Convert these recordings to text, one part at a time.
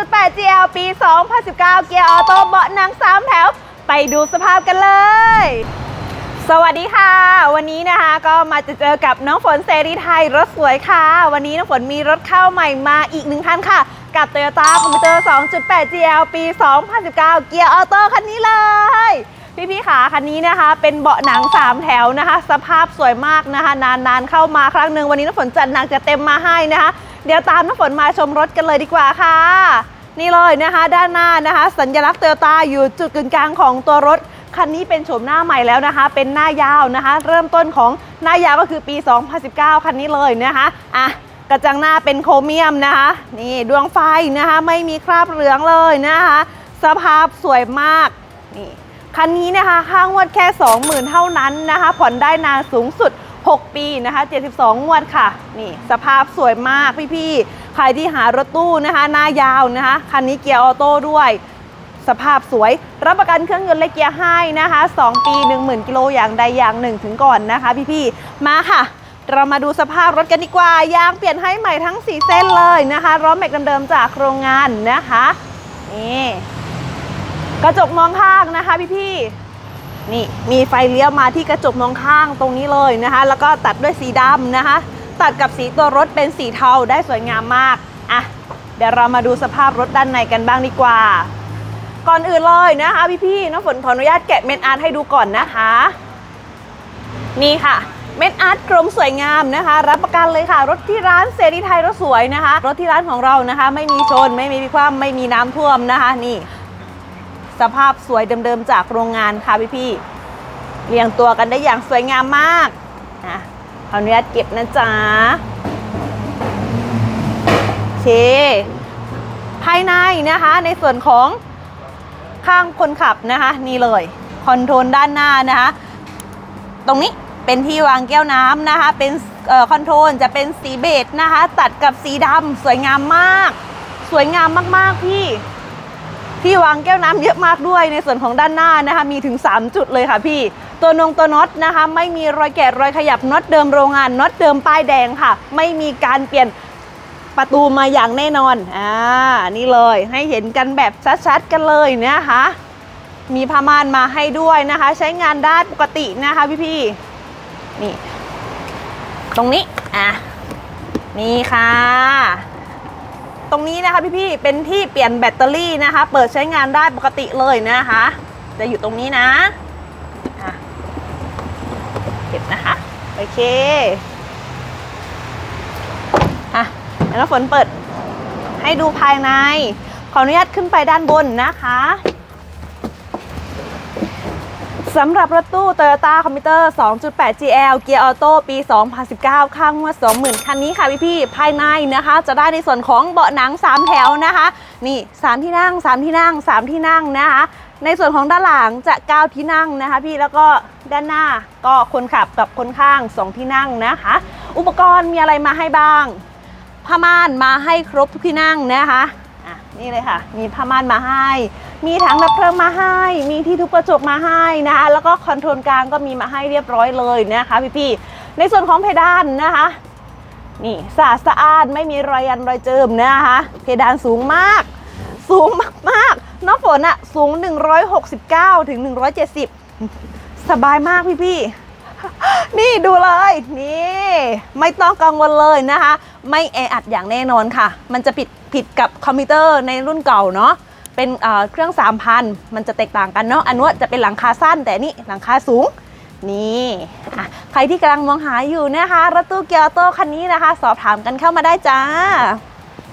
2.8 GL ปี 2019 เกียร์ออโต้เบาะหนัง 3 แถว ไปดูสภาพกันเลย สวัสดีค่ะ วันนี้นะคะก็มาจะเจอกับน้องฝนเสรีไทยรถสวยค่ะ วันนี้น้องฝนมีรถเข้าใหม่มาอีกหนึ่งคันค่ะ กับ Toyota c o m p u t e r 2.8 GL ปี 2019 เกียร์ออโต้คันนี้เลยพี่ๆขาคันนี้นะคะ เป็นเบาะหนัง 3 แถวนะคะ สภาพสวยมากนะคะ นานๆเข้ามาครั้งหนึ่งวันนี้น้องฝนจัดหนักจะเต็มมาให้นะคะ เดี๋ยวตามน้อฝนมาชมรถกันเลยดีกว่าค่ะ นี่เลยนะคะด้านหน้านะคะ สัญลักษณ์โตโยต้าอยู่จุดกึ่งกลางของตัวรถคันนี้เป็นโฉมหน้าใหม่แล้วนะคะ เป็นหน้ายาวนะคะ เริ่มต้นของหน้ายาวก็คือปี 2019 คันนี้เลยนะคะอะกระจังหน้าเป็นโครเมียมนะคะ นี่ดวงไฟนะคะ ไม่มีคราบเหลืองเลยนะคะ สภาพสวยมากนี่คันนี้นะคะค่างวดแค่ 20,000 เท่านั้นนะคะ ผ่อนได้นานสูงสุด 6 ปีนะคะ 72 งวดค่ะ นี่สภาพสวยมากพี่ๆ ใครที่หารถตู้นะคะ หน้ายาวนะคะ คันนี้เกียร์ออโต้ด้วย สภาพสวย รับประกันเครื่องยนต์และเกียร์ให้นะคะ 2 ปี 10,000 กิโลอย่างใดอย่างหนึ่งถึงก่อนนะคะ พี่ๆ มาค่ะ เรามาดูสภาพรถกันดีกว่า ยางเปลี่ยนให้ใหม่ทั้ง 4 เส้นเลยนะคะล้อแม็กเดิมๆจากโรงงานนะคะ นี่ กระจกมองข้างนะคะพี่ๆ นี่มีไฟเลี้ยวมาที่กระจกมองข้างตรงนี้เลยนะคะ แล้วก็ตัดด้วยสีดำนะคะ ตัดกับสีตัวรถเป็นสีเทาได้สวยงามมากอะเดี๋ยวเรามาดูสภาพรถด้านในกันบ้างดีกว่า ก่อนอื่นเลยนะคะพี่ๆน้ำฝนขออนุญาตแกะเม็ดอาร์ตให้ดูก่อนนะคะ นี่ค่ะเม็ดอาร์ตกรมสวยงามนะคะ รับประกันเลยค่ะ รถที่ร้านเสรีไทยรถสวยนะคะ รถที่ร้านของเรานะคะ ไม่มีชนไม่มีความไม่มีน้ำท่วมนะคะ นี่ สภาพสวยเดิมๆจากโรงงานค่ะพี่ๆเรียงตัวกันได้อย่างสวยงามมากนะขออนุญาตเก็บนะจ๊ะโอเค ภายในนะคะในส่วนของข้างคนขับนะคะ นี่เลยคอนโทรลด้านหน้านะคะ ตรงนี้เป็นที่วางแก้วน้ำนะคะ เป็นออคอนโทรลจะเป็นสีเบจนะคะ ตัดกับสีดำสวยงามมาก สวยงามมากๆพี่ ที่วางแก้วน้ำเยอะมากด้วยในส่วนของด้านหน้านะคะ มีถึง 3 จุดเลยค่ะพี่ ตัวนงตัวน็อตนะคะ ไม่มีรอยแกะรอยขยับน็อตเดิมโรงงานน็อตเดิมป้ายแดงค่ะ ไม่มีการเปลี่ยนประตูมาอย่างแน่นอนอ่านี่เลยให้เห็นกันแบบชัดๆกันเลยนะคะ มีผ้าม่านมาให้ด้วยนะคะ ใช้งานได้ปกตินะคะพี่ๆนี่ ตรงนี้อะนี่ค่ะ ตรงนี้นะคะพี่ๆเป็นที่เปลี่ยนแบตเตอรี่นะคะ เปิดใช้งานได้ปกติเลยนะคะ จะอยู่ตรงนี้นะเก็บนะคะ โอเคอะแล้วฝนเปิดให้ดูภายใน ขออนุญาตขึ้นไปด้านบนนะคะ สำหรับรถตู้ Toyota c o m p u t e r 2.8 GL เกียร์ออโต้ปี 2019 ข้างงวด20,000 คันนี้ค่ะพี่ๆภายในนะคะ จะได้ในส่วนของเบาะหนัง 3 แถวนะคะ นี่ 3 ที่นั่ง 3 ที่นั่ง 3 ที่นั่งนะคะ ในส่วนของด้านหลังจะ 9 ที่นั่งนะคะ พี่แล้วก็ด้านหน้าก็คนขับกับคนข้าง 2 ที่นั่งนะคะ อุปกรณ์มีอะไรมาให้บ้างผ้าม่านมาให้ครบทุกที่นั่งนะคะอะนี่เลยค่ะ มีผ้าม่านมาให้ มีถังดับเพลิงมาให้ มีที่ทุบกระจกมาให้นะคะ แล้วก็คอนโทรลกลางก็มีมาให้เรียบร้อยเลยนะคะพี่ๆ ในส่วนของเพดานนะคะ นี่สะอาดสะอาดไม่มีรอยยันรอยเจิมนะคะ เพดานสูงมาก สูงมากๆ น้องฝนอะสูง 169 ถึง 170 สบายมากพี่ๆนี่ดูเลยนี่ไม่ต้องกังวลเลยนะคะ ไม่แออัดอย่างแน่นอนค่ะ มันจะผิดผิดกับคอมพิวเตอร์ในรุ่นเก่าเนาะ เป็นเครื่อง3,000มันจะแตกต่างกันเนาะอันนู้นจะเป็นหลังคาสั้น แต่นี่หลังคาสูงนี่ใครที่กำลังมองหาอยู่นะคะรถตู้เกียร์โตคันนี้นะคะ สอบถามกันเข้ามาได้จ้า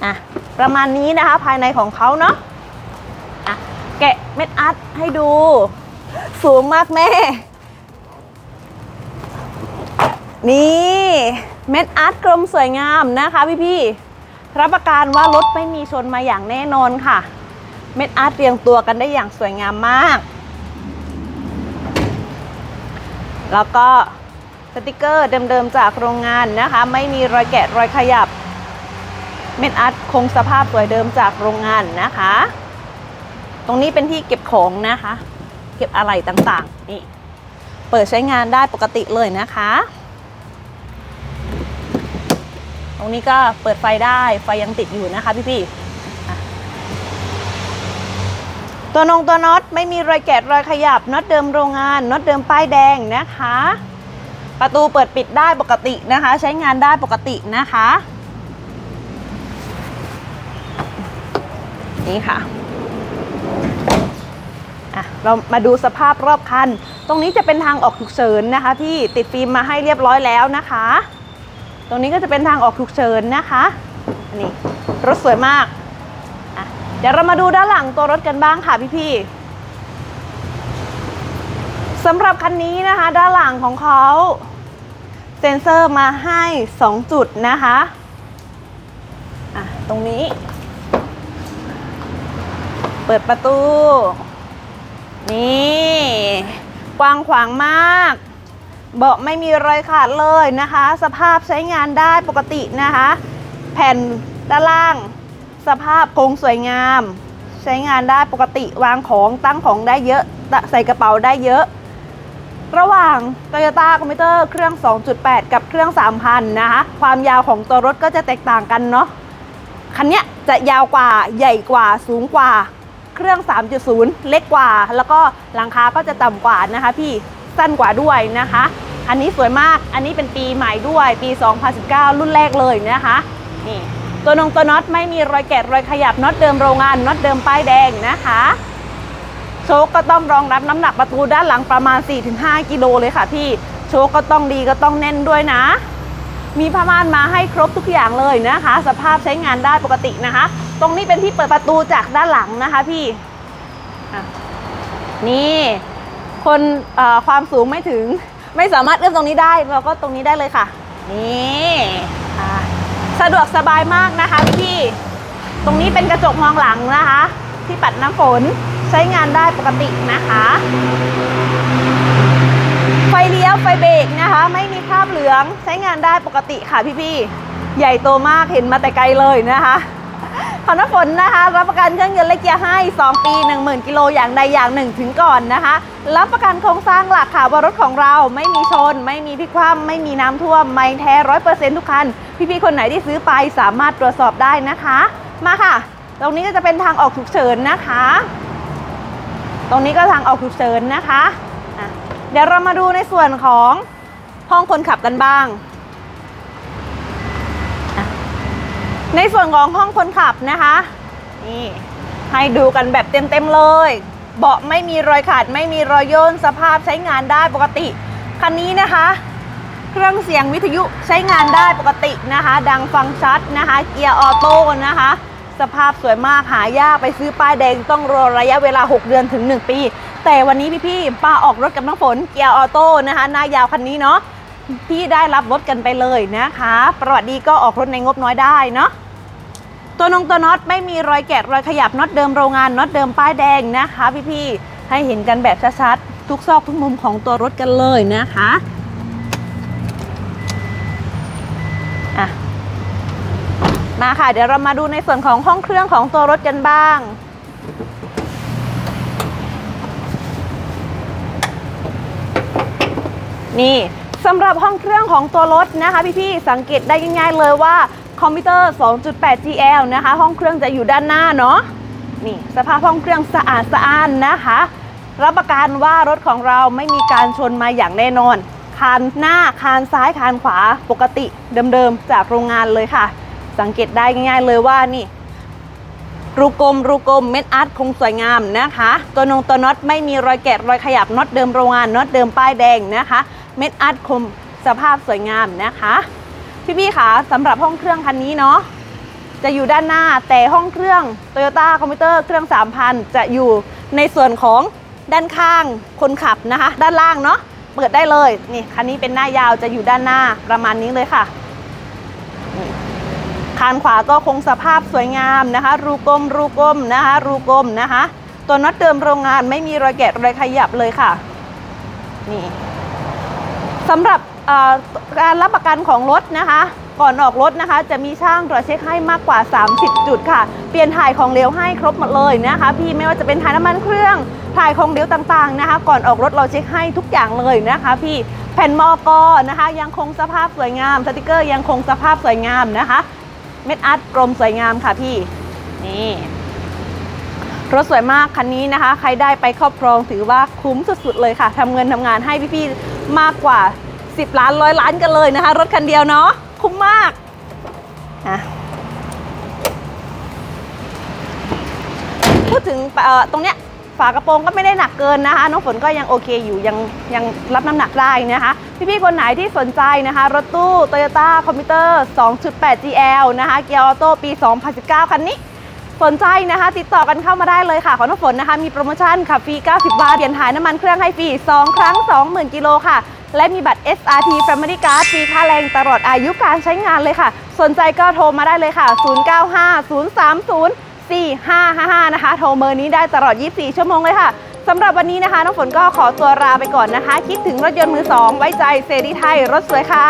อะประมาณนี้นะคะภายในของเขาเนาะอะแกะเม็ดอัดให้ดู สูงมากแม่ นี่เม็ดอาร์ตกลมสวยงามนะคะพี่ๆรับประกันว่ารถไม่มีชนมาอย่างแน่นอนค่ะ เม็ดอาร์ตเรียงตัวกันได้อย่างสวยงามมาก แล้วก็สติกเกอร์เดิมๆจากโรงงานนะคะ ไม่มีรอยแกะรอยขยับ เม็ดอาร์ตคงสภาพสวยเดิมจากโรงงานนะคะ ตรงนี้เป็นที่เก็บของนะคะ เก็บอะไหล่ต่างๆ นี่ เปิดใช้งานได้ปกติเลยนะคะ ตรงนี้ก็เปิดไฟได้ไฟยังติดอยู่นะคะพี่ๆ ตัวนงตัวน็อตไม่มีรอยแกะรอยขยับน็อตเดิมโรงงานน็อตเดิมป้ายแดงนะคะ ประตูเปิดปิดได้ปกตินะคะ ใช้งานได้ปกตินะคะ นี่ค่ะอะ เรามาดูสภาพรอบคัน ตรงนี้จะเป็นทางออกฉุกเฉินนะคะ ที่ติดฟิล์มมาให้เรียบร้อยแล้วนะคะ ตรงนี้ก็จะเป็นทางออกฉุกเฉินนะคะนนี้รถสวยมาก เดี๋ยวเรามาดูด้านหลังตัวรถกันบ้างค่ะพี่ๆสำหรับคันนี้นะคะ ด้านหลังของเขาเซ็นเซอร์มาให้ 2 จุดนะคะอะตรงนี้ เปิดประตู นี่ กว้างขวางมากเบาะไม่มีรอยขาดเลยนะคะ สภาพใช้งานได้ปกตินะคะ แผ่นด้านล่าง สภาพคงสวยงาม ใช้งานได้ปกติวางของตั้งของได้เยอะ ใส่กระเป๋าได้เยอะ ระหว่าง Toyota c o m m u t e r เครื่อง 2.8 กับเครื่อง 3,000 นะคะ ความยาวของตัวรถก็จะแตกต่างกันเนาะคันเนี้ยจะยาวกว่าใหญ่กว่าสูงกว่า เครื่อง 3.0 เล็กกว่า แล้วก็หลังคาก็จะต่ำกว่านะคะพี่สั้นกว่าด้วยนะคะ อันนี้สวยมากอันนี้เป็นปีใหม่ด้วยปี 2019 รุ่นแรกเลยนะคะนี่ ตัวนงตัวน็อตไม่มีรอยแกะรอยขยับน็อตเดิมโรงงานน็อตเดิมป้ายแดงนะคะโชคก็ต้องรองรับน้ำหนักประตูด้านหลังประมาณ 4-5 กิโลเลยค่ะพี่โชคก็ต้องดีก็ต้องแน่นด้วยนะ มีผ้าม่านมาให้ครบทุกอย่างเลยนะคะ สภาพใช้งานได้ปกตินะคะ ตรงนี้เป็นที่เปิดประตูจากด้านหลังนะคะพี่นี่คนความสูงไม่ถึงไม่สามารถเอื้อมตรงนี้ได้เราก็ตรงนี้ได้เลยค่ะ นี่ สะดวกสบายมากนะคะพี่ๆตรงนี้เป็นกระจกมองหลังนะคะ ที่ปัดน้ำฝนใช้งานได้ปกตินะคะ ไฟเลี้ยวไฟเบรกนะคะ ไม่มีคราบเหลืองใช้งานได้ปกติค่ะพี่ๆใหญ่โตมากเห็นมาแต่ไกลเลยนะคะ พอน้ำฝนนะคะ รับประกันเครื่องยนต์และเกียร์ให้ 2 ปี 10,000 กิโลอย่างใดอย่างหนึ่งถึงก่อนนะคะ รับประกันโครงสร้างหลักค่ะว่ารถของเราไม่มีชน ไม่มีพลิกคว่ำไม่มีน้ำท่วม ไม่แท้ร้อยเปอร์เซ็นต์ทุกคัน พี่ๆ คนไหนที่ซื้อไปสามารถตรวจสอบได้นะคะ มาค่ะ ตรงนี้ก็จะเป็นทางออกฉุกเฉินนะคะ ตรงนี้ก็ทางออกฉุกเฉินนะคะะเดี๋ยวเรามาดูในส่วนของห้องคนขับกันบ้างอะ ในส่วนของห้องคนขับนะคะนี่ให้ดูกันแบบเต็มๆเลย เบาะไม่มีรอยขาดไม่มีรอยย่นสภาพใช้งานได้ปกติคันนี้นะคะ เครื่องเสียงวิทยุใช้งานได้ปกตินะคะ ดังฟังชัดนะคะ เกียร์ออโต้นะคะ สภาพสวยมากหายากไปซื้อป้ายแดงต้องรอระยะเวลา 6 เดือนถึง 1 ปี แต่วันนี้พี่ๆป้าออกรถกับน้องฝนเกียร์ออโต้นะคะหน้ายาวคันนี้เนาะพี่ได้รับรถกันไปเลยนะคะ ประวัติดีก็ออกรถในงบน้อยได้เนาะ ตัวนงตัวน็อตไม่มีรอยแกะรอยขยับน็อตเดิมโรงงานน็อตเดิมป้ายแดงนะคะพี่ๆให้เห็นกันแบบชัดๆทุกซอกทุกมุมของตัวรถกันเลยนะคะอะมาค่ะ เดี๋ยวเรามาดูในส่วนของห้องเครื่องของตัวรถกันบ้าง นี่สำหรับห้องเครื่องของตัวรถนะคะพี่ๆสังเกตได้ง่ายๆเลยว่า คอมพิวเตอร์ 2.8 GL นะคะ ห้องเครื่องจะอยู่ด้านหน้าเนาะ นี่สภาพห้องเครื่องสะอาดสะอ้านนะคะ รับประกันว่ารถของเราไม่มีการชนมาอย่างแน่นอน คานหน้า คานซ้าย คานขวา ปกติเดิมๆ จากโรงงานเลยค่ะ สังเกตได้ง่ายๆเลยว่านี่ รูกลมรูกลมเม็ดอาร์ตคงสวยงามนะคะ ตัวนงตัวน็อตไม่มีรอยแกะรอยขยับน็อตเดิมโรงงานน็อตเดิมป้ายแดงนะคะ เม็ดอาร์ตคมสภาพสวยงามนะคะ พี่ๆค่ะสำหรับห้องเครื่องคันนี้เนาะจะอยู่ด้านหน้าแต่ห้องเครื่อง Toyota คอมพิวเตอร์เครื่อง 3,000 จะอยู่ในส่วนของด้านข้างคนขับนะคะ ด้านล่างเนาะเปิดได้เลยนี่คันนี้เป็นหน้ายาวจะอยู่ด้านหน้าประมาณนี้เลยค่ะคานขวาก็คงสภาพสวยงามนะคะ รูกลมรูกลมนะคะ รูกลมนะคะ ตัวน็อตเดิมโรงงานไม่มีรอยแกะรอยขยับเลยค่ะ นี่สำหรับ การรับประกันของรถนะคะ ก่อนออกรถนะคะ จะมีช่างตรวจเช็คให้มากกว่า 30 จุดค่ะ เปลี่ยนถ่ายของเหลวให้ครบหมดเลยนะคะ พี่ไม่ว่าจะเป็นถ่ายน้ำมันเครื่องถ่ายของเหลวต่างๆนะคะ ก่อนออกรถเราเช็คให้ทุกอย่างเลยนะคะ พี่แผ่นมอกอนะคะ ยังคงสภาพสวยงามสติกเกอร์ยังคงสภาพสวยงามนะคะ เม็ดอาร์ตกลมสวยงามค่ะพี่นี่รถสวยมากคันนี้นะคะ ใครได้ไปครอบครองถือว่าคุ้มสุดๆเลยค่ะทำเงินทำงานให้พี่ๆมากกว่า 10 ล้านร้อยล้านกันเลยนะคะ รถคันเดียวเนาะคุ้มมากอะพูดถึงเอ่อตรงเนี้ยฝากระโปรงก็ไม่ได้หนักเกินนะคะ น้องฝนก็ยังโอเคอยู่ยังยังรับน้ำหนักได้นะคะ พี่ๆคนไหนที่สนใจนะคะ รถตู้ Toyota c o m p u t e r 2.8 GL นะคะเกียร์ออโต้ปี 2019 คันนี้ สนใจนะคะ ติดต่อกันเข้ามาได้เลยค่ะ ของน้ำฝนนะคะ มีโปรโมชั่นขับฟรี 90 บาทเปลี่ยนถ่ายน้ำมันเครื่องให้ฟรี 2 ครั้ง 20,000 กิโลค่ะ และมีบัตร SRT Family Card ฟรีค่าแรงตลอดอายุการใช้งานเลยค่ะ สนใจก็โทรมาได้เลยค่ะ 095 030 4555 นะคะ โทรเบอร์นี้ได้ตลอด 24 ชั่วโมงเลยค่ะสำหรับวันนี้นะคะ น้องฝนก็ขอตัวลาไปก่อนนะคะ คิดถึงรถยนต์มือสองไว้ใจเซรีไทย รถสวยค่ะ